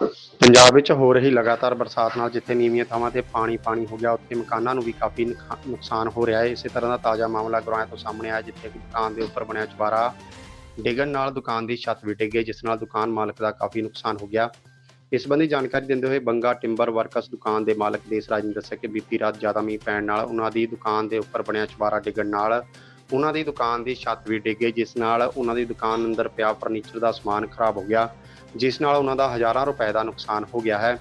ਪੰਜਾਬ ਵਿੱਚ ਹੋ ਰਹੀ ਲਗਾਤਾਰ ਬਰਸਾਤ ਨਾਲ ਜਿੱਥੇ ਨੀਵੀਆਂ ਥਾਵਾਂ ਤੇ ਪਾਣੀ ਪਾਣੀ ਹੋ ਗਿਆ, ਉੱਥੇ ਮਕਾਨਾਂ ਨੂੰ ਵੀ ਕਾਫੀ ਨੁਕਸਾ- ਨੁਕਸਾਨ ਹੋ ਰਿਹਾ ਹੈ। ਇਸੇ ਤਰ੍ਹਾਂ ਦਾ ਤਾਜ਼ਾ ਮਾਮਲਾ ਗੁਰਾਇਆ ਤੋਂ ਸਾਹਮਣੇ ਆਇਆ, ਜਿੱਥੇ ਕਿ ਦੁਕਾਨ ਦੇ ਉੱਪਰ ਬਣਿਆ ਚੁਬਾਰਾ ਡਿੱਗਣ ਨਾਲ ਦੁਕਾਨ ਦੀ ਛੱਤ ਵੀ ਡਿੱਗ ਗਈ, ਜਿਸ ਨਾਲ ਦੁਕਾਨ ਮਾਲਕ ਦਾ ਕਾਫੀ ਨੁਕਸਾਨ ਹੋ ਗਿਆ। ਇਸ ਸੰਬੰਧੀ ਜਾਣਕਾਰੀ ਦਿੰਦੇ ਹੋਏ ਬੰਗਾ ਟਿੰਬਰ ਵਰਕਸ ਦੁਕਾਨ ਦੇ ਮਾਲਕ ਦੇਸਰਾਜ ਨੇ ਦੱਸਿਆ ਕਿ ਬੀਤੀ ਰਾਤ ਜ਼ਿਆਦਾ ਮੀਂਹ ਪੈਣ ਨਾਲ ਉਹਨਾਂ ਦੀ ਦੁਕਾਨ ਦੇ ਉੱਪਰ ਬਣਿਆ ਚੁਬਾਰਾ ਡਿੱਗਣ ਨਾਲ ਉਹਨਾਂ ਦੀ ਦੁਕਾਨ ਦੀ ਛੱਤ ਵੀ ਡਿੱਗ ਗਈ, ਜਿਸ ਨਾਲ ਉਹਨਾਂ ਦੀ ਦੁਕਾਨ ਅੰਦਰ ਪਿਆ ਫਰਨੀਚਰ ਦਾ ਸਮਾਨ ਖਰਾਬ ਹੋ ਗਿਆ, ਜਿਸ ਨਾਲ ਉਹਨਾਂ ਦਾ ਹਜ਼ਾਰਾਂ ਰੁਪਏ ਦਾ ਨੁਕਸਾਨ ਹੋ ਗਿਆ ਹੈ।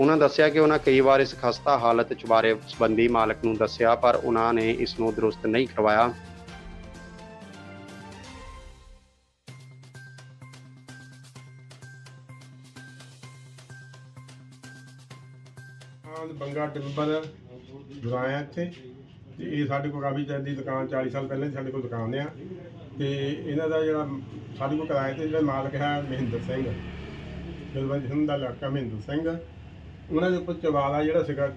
ਉਹਨਾਂ ਦੱਸਿਆ ਕਿ ਉਹਨਾਂ ਕਈ ਵਾਰ ਇਸ ਖਸਤਾ ਹਾਲਤ ਚੁਬਾਰੇ ਸੰਬੰਧੀ ਮਾਲਕ ਨੂੰ ਦੱਸਿਆ, ਪਰ ਉਹਨਾਂ ਨੇ ਇਸ ਨੂੰ ਦਰੁਸਤ ਨਹੀਂ ਕਰਵਾਇਆ। ਹਾਂ ਬੰਗਾ ਟਿੰਬਰ ਦੁਰਾਇਆ ਇੱਥੇ। ਤੇ ਇਹ ਸਾਡੇ ਕੋਲ ਕਾਫੀ ਚਿਰ ਦੀ ਦੁਕਾਨ 40 ਸਾਲ ਪਹਿਲਾਂ ਦੀ ਸਾਡੇ ਕੋਲ ਦੁਕਾਨ ਆ। ਤੇ ਇਹਨਾਂ ਦਾ ਜਿਹੜਾ ਸਾਡੇ ਕੋਲ ਕਿਰਾਏ ਤੇ ਜਿਹੜਾ ਮਾਲਕ ਹੈ ਮਹਿੰਦਰ ਸਿੰਘ। ਜਲਵਾਜੀ ਸਿੰਘ ਦਾ ਇਲਾਕਾ ਮਹਿੰਦਰ ਸਿੰਘ। ਉਹਨਾਂ ਦੇ ਉੱਪਰ ਚਵਾਲਾ ਜਿਹੜਾ ਸੀਗਾ,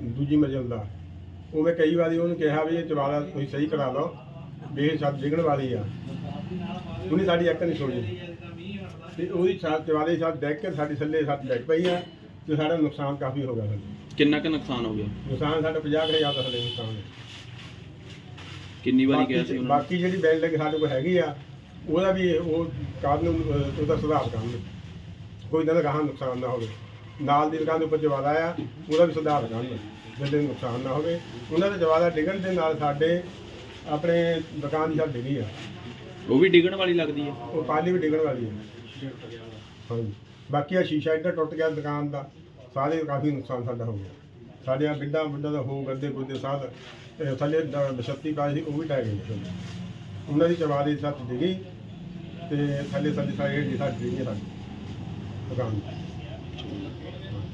ਦੂਜੀ ਮੰਜ਼ਿਲ ਦਾ। ਉਹ ਮੈਂ ਕਈ ਵਾਰੀ ਉਹਨੂੰ ਕਿਹਾ ਵੀ ਇਹ ਚਵਾਲਾ ਤੁਸੀਂ ਸਹੀ ਕਰਾ ਲਓ, ਵੀ ਇਹ ਛੱਤ ਡਿੱਗਣ ਵਾਲੀ ਆ। ਉਹਨੇ ਸਾਡੀ ਇੱਕ ਨਹੀਂ ਸੁਣੀ। ਤੇ ਉਹਦੀ ਛੱਤ, ਚਵਾਲੇ ਦੀ ਛੱਤ ਡਿੱਗ ਕੇ ਸਾਡੇ ਥੱਲੇ ਛੱਤ ਡਿੱਗ ਪਈ ਆ। ਤੇ ਸਾਡਾ ਨੁਕਸਾਨ ਕਾਫੀ ਹੋ ਗਿਆ ਸਾਨੂੰ। ਕਿੰਨਾ ਕੁ ਨੁਕਸਾਨ ਹੋ ਗਿਆ? ਨੁਕਸਾਨ ਸਾਡਾ 50000 ਦਾ ਥੱਲੇ ਨੁਕਸਾਨ ਹੈ ਕਿੰਨੀ ਵਾਰੀ ਗਿਆ ਸੀ ਬਾਕੀ- ਉਹਨਾਂ ਬਾਕੀ ਜਿਹੜੀ ਬਿਲਡਿੰਗ ਸਾਡੇ ਕੋਲ ਹੈਗੀ ਆ ਉਹਦਾ ਵੀ ਉਹ ਕਾਨੂੰਨ ਅਹ, ਉਹਦਾ ਸੁਧਾਰ ਕਰਨ। ਕੋਈ ਦਾ ਗਾਹਾਂ ਨੁਕਸਾਨ ਨਾ ਹੋਵੇ। ਨਾਲ ਦੀ ਦੁਕਾਨ ਦੇ ਉੱਪਰ ਜਵਾਦਾ ਆ ਉਹਦਾ ਵੀ ਸੁਧਾਰ ਕਰਨ। ਜਿੰਦੇ ਨੁਕਸਾਨ ਨਾ ਹੋਵੇ। ਉਹਨਾਂ ਦਾ ਜਵਾਦਾ ਡਿੱਗਣ ਦੇ ਨਾਲ ਸਾਡੇ ਆਪਣੇ ਦੁਕਾਨ ਦੀ ਛੱਤ ਡਿੱਗੀ ਆ। ਨੂੰ? ਉਹ ਵੀ ਡਿੱਗਣ ਵਾਲੀ ਲੱਗਦੀ ਹੈ। ਉਹ ਪਾਲੀ ਵੀ ਡਿੱਗਣ ਵਾਲੀ ਹੈ। ਹਾਂਜੀ। ਬਾਕੀ ਆ ਸ਼ੀਸ਼ਾ ਇੱਧਰ ਟੁੱਟ ਗਿਆ ਦੁਕਾਨ ਦਾ, ਸਾਰੇ ਕਾਫੀ ਨੁਕਸਾਨ ਸਾਡਾ ਹੋ ਗਿਆ। ਸਾਡੇ ਆ ਬਿੱਡਾ ਬਿੱਡਾ ਦਾ ਹੋ ਗੱਦੇ ਗੁੱਦੇ ਸਾਧ ਤੇ ਥੱਲੇ ਬਸ਼ੱਤੀ ਪਾਈ ਸੀ, ਉਹ ਵੀ ਟਹਿ ਗਈ ਉਹਨਾਂ ਦੀ ਚਵਾਰੀ ਛੱਤ ਡਿੱਗੀ ਤੇ ਥੱਲੇ ਥੱਲੇ ਸਾਰੇ ਦੀ ਛੱਤ ਡਿੱਗੀ ਦੁਕਾਨ